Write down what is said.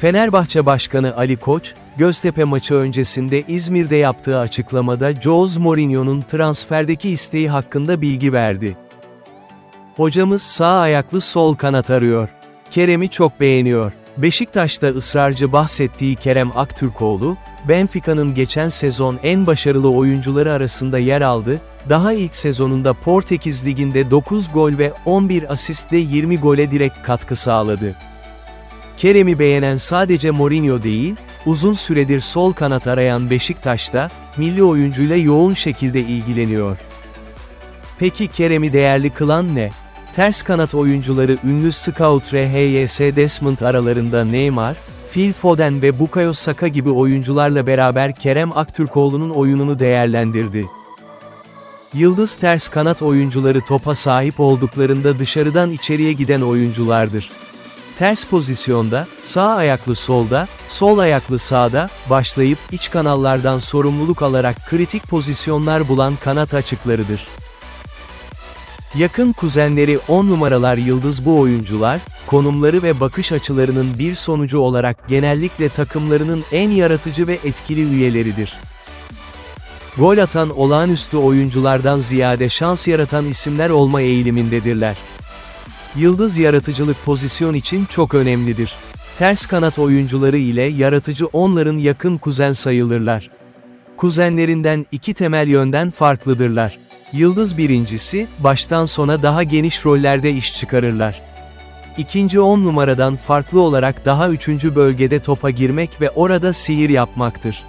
Fenerbahçe Başkanı Ali Koç, Göztepe maçı öncesinde İzmir'de yaptığı açıklamada Jose Mourinho'nun transferdeki isteği hakkında bilgi verdi. Hocamız sağ ayaklı sol kanat arıyor. Kerem'i çok beğeniyor. Beşiktaş'ta ısrarcı bahsettiği Kerem Aktürkoğlu, Benfica'nın geçen sezon en başarılı oyuncuları arasında yer aldı, daha ilk sezonunda Portekiz Ligi'nde 9 gol ve 11 asistle 20 gole direkt katkı sağladı. Kerem'i beğenen sadece Mourinho değil, uzun süredir sol kanat arayan Beşiktaş'ta, milli oyuncuyla yoğun şekilde ilgileniyor. Peki Kerem'i değerli kılan ne? Ters kanat oyuncuları ünlü scout RHYS Desmond aralarında Neymar, Phil Foden ve Bukayo Saka gibi oyuncularla beraber Kerem Aktürkoğlu'nun oyununu değerlendirdi. Yıldız ters kanat oyuncuları topa sahip olduklarında dışarıdan içeriye giden oyunculardır. Ters pozisyonda, sağ ayaklı solda, sol ayaklı sağda, başlayıp iç kanallardan sorumluluk alarak kritik pozisyonlar bulan kanat açıklarıdır. Yakın kuzenleri 10 numaralar yıldız bu oyuncular, konumları ve bakış açılarının bir sonucu olarak genellikle takımlarının en yaratıcı ve etkili üyeleridir. Gol atan olağanüstü oyunculardan ziyade şans yaratan isimler olma eğilimindedirler. Yıldız yaratıcılık pozisyon için çok önemlidir. Ters kanat oyuncuları ile yaratıcı onların yakın kuzen sayılırlar. Kuzenlerinden iki temel yönden farklıdırlar. Yıldız birincisi, baştan sona daha geniş rollerde iş çıkarırlar. İkinci 10 numaradan farklı olarak daha üçüncü bölgede topa girmek ve orada sihir yapmaktır.